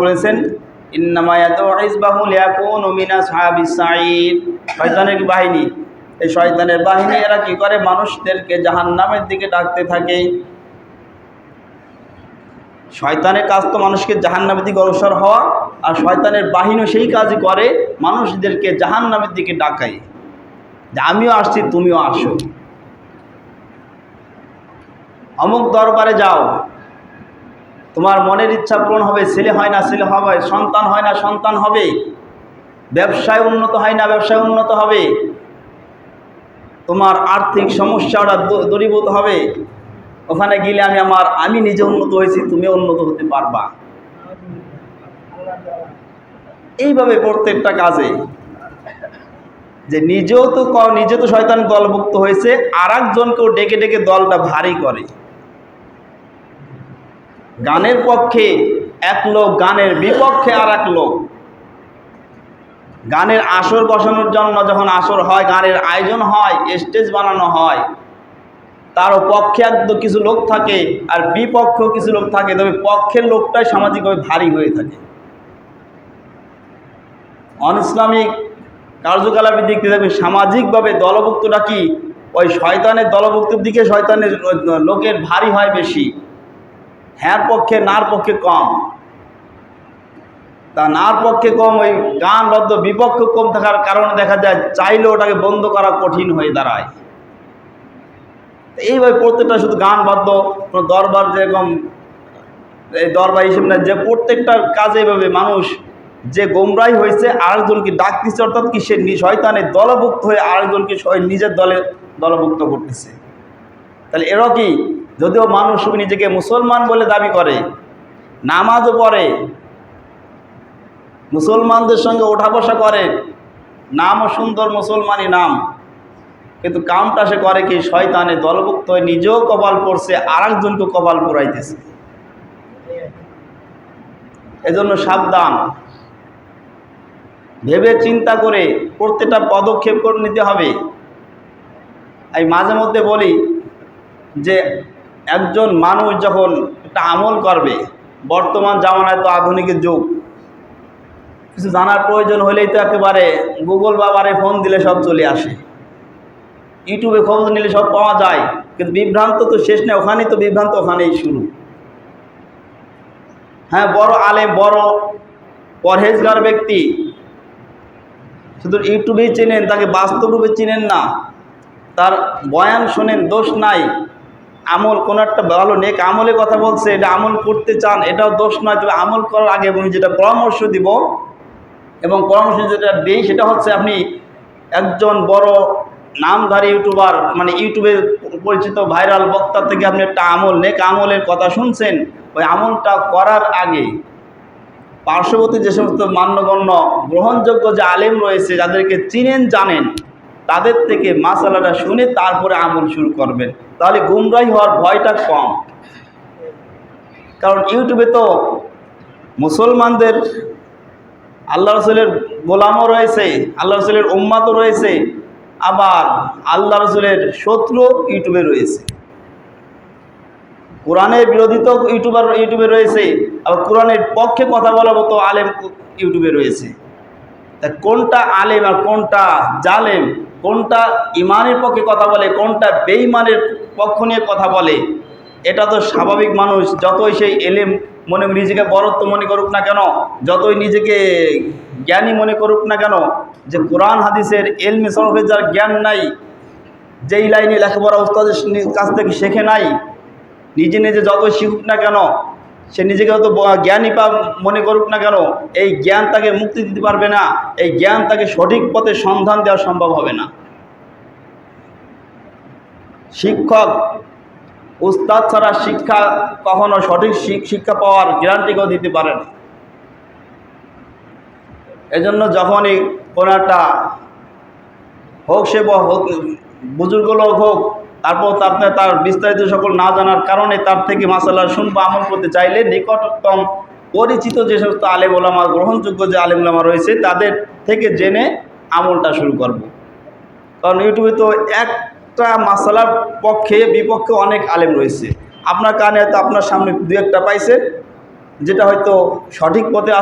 বলেছেন শয়তানের বাহিনী? এই শয়তানের বাহিনী এরা কি করে? মানুষদেরকে জাহান্নামের দিকে ডাকতে থাকে। শয়তানের কাজ তো মানুষকে জাহান্নামের দিকে অগ্রসর হওয়া, আর শয়তানের বাহিনী সেই কাজই করে, মানুষদেরকে জাহান্নামের দিকে ডাকায়। যে আমিও আসছি, তুমিও আসো। অমুক দরবারে যাও তোমার মনের ইচ্ছা পূরণ হবে, ছেলে হয় না ছেলে হবে, সন্তান হয় না সন্তান হবে, ব্যবসায় উন্নত হয় না ব্যবসায় উন্নত হবে, তোমার আর্থিক সমস্যাটা দূ- দূরীভূত হবে, ওখানে গেলে আমি আমার, আমি নিজে উন্নত হয়েছি তুমিও উন্নত হতে পারবা। এইভাবে প্রত্যেকটা কাজে, যে নিজেও তো নিজে তো শয়তান দলভুক্ত হয়েছে আর একজনকেও ডেকে ডেকে দলটা ভারী করে। গানের পক্ষে এক লোক, গানের বিপক্ষে আর এক লোক। গানের আসর বসানোর জন্য যখন আসর হয়, গানের আয়োজন হয়, স্টেজ বানানো হয় তারও পক্ষে একদম কিছু লোক থাকে আর বিপক্ষেও কিছু লোক থাকে, তবে পক্ষের লোকটাই সামাজিকভাবে ভারী হয়ে থাকে। অন ইসলামিক কার্যকলাপের দিক থেকে দেখবেন, সামাজিকভাবে দলভুক্তটা কি? ওই শয়তানের দলভুক্তের দিকে শয়তানের লোকের ভারী হয় বেশি। হ্যাঁ পক্ষে, নার পক্ষে কম। তা নার পক্ষে কম, ওই গান বদ্ধ বিপক্ষ কম থাকার কারণে দেখা যায় চাইলে ওটাকে বন্ধ করা কঠিন হয়ে দাঁড়ায়। এইভাবে প্রত্যেকটা শুধু গান বাদ্য দরবার যেরকম, এই দরবার হিসেবে না যে প্রত্যেকটা কাজে এভাবে মানুষ যে গোমরাই হয়েছে, আরেকজনকে ডাকতেছে, অর্থাৎ কি সে নি- শয়তানের দলভুক্ত হয়ে আরেকজনকে নিজের দলে দলভুক্ত করতেছে। তাহলে এরা কি যদিও মানুষ নিজেকে মুসলমান বলে দাবি করে, নামাজও পড়ে, মুসলমানদের সঙ্গে ওঠা বসা করে, নামও সুন্দর মুসলমানই নাম, কিন্তু কামটা সে করে কি শয়তানে দলভুক্ত হয়ে নিজেও কপাল পড়ছে আর একজনকে কপাল পড়াইতেছে এজন্য সাবধান। ভেবে চিন্তা করে প্রত্যেকটা পদক্ষেপ করে নিতে হবে। আমি মাঝে মধ্যে বলি যে একজন মানুষ যখন একটা আমল করবে, বর্তমান জামানায় তো আধুনিকের যুগ। কিছু জানার প্রয়োজন হলেই তো একেবারে গুগল বাবারে ফোন দিলে সব চলে আসে। ইউটিউবে খবর নিলে সব পাওয়া যায়, কিন্তু বিভ্রান্ত তো শেষ নেই, ওখানেই তো বিভ্রান্ত, ওখানেই শুরু। হ্যাঁ বড় আলেম, বড় পরহেজগার ব্যক্তি, শুধু ইউটিউবেই চেনেন, তাকে বাস্তব রূপে চিনেন না। তার বয়ান শোনেন, দোষ নাই। আমল কোনো একটা ভালো নেক আমলের কথা বলছে, এটা আমল করতে চান, এটাও দোষ নয়, তবে আমল করার আগে আমি যেটা পরামর্শ দিব, এবং পরামর্শ যেটা দিই সেটা হচ্ছে আপনি একজন বড় নামধারী ইউটিউবার মানে ইউটিউবে পরিচিত ভাইরাল বক্তার থেকে আপনি একটা আমল, নেক আমলের কথা শুনছেন, ওই আমলটা করার আগে পার্শ্ববর্তী যে সমস্ত মান্যগণ্য গ্রহণযোগ্য যে আলেম রয়েছে, যাদেরকে চিনেন, জানেন তাদের থেকে মাসালাটা শুনে তারপরে আমল শুরু করবেন। তাহলে গুমরাই হওয়ার ভয়টা কম। কারণ ইউটিউবে তো মুসলমানদের আল্লাহ রসুলের গোলামও রয়েছে, আল্লাহ রসুলের উম্মাতও রয়েছে, আবার আল্লাহ রসুলের শত্রু ইউটিউবে রয়েছে। কোরআনের বিরোধী তো ইউটিউবার, ইউটিউবে রয়েছে, আবার কোরআনের পক্ষে কথা বলার মতো আলেম ইউটিউবে রয়েছে। তা কোনটা আলেম আর কোনটা জালেম? কোনটা ইমানের পক্ষে কথা বলে, কোনটা বেঈমানের পক্ষ নিয়ে কথা বলে? এটা তো স্বাভাবিক মানুষ, যতই সেই এলেম মনে নিজেকে বরত্ব মনে করুক না কেন, যতই নিজেকে জ্ঞানী মনে করুক না কেন, যে কোরআন হাদিসের এলমে সরফের যার জ্ঞান নাই, যেই লাইনে লেখাপড়া উস্তাদের কাছ থেকে শেখে নাই, নিজে নিজে যতই শিখুক না কেন সে নিজেকে হয়তো জ্ঞানী পা মনে করুক না কেন, এই জ্ঞান তাকে মুক্তি দিতে পারবে না, এই জ্ঞান তাকে সঠিক পথে সন্ধান দেওয়া সম্ভব হবে না। শিক্ষক, উস্তাদ ছাড়া শিক্ষা কখনো সঠিক শিক্ষা পাওয়ার গ্যারান্টি কেউ দিতে পারে না। এজন্য যখনই কোনো একটা হোক সে বুজুর্গ লোক হোক তারপর আপনার তার বিস্তারিত সকল না জানার কারণে তার থেকে মাসাল্লাহ শুনব, আমল করতে চাইলে নিকটতম পরিচিত যে সমস্ত আলেম ওলামা, গ্রহণযোগ্য যে আলেম ওলামা রয়েছে, তাদের থেকে জেনে আমলটা শুরু করব। কারণ ইউটিউবে তো একটা মাসালার পক্ষে, বিপক্ষে অনেক আলেম রয়েছে আপনার কানে হয়তো আপনার সামনে দু একটা পাইছে, যেটা হয়তো সঠিক পথে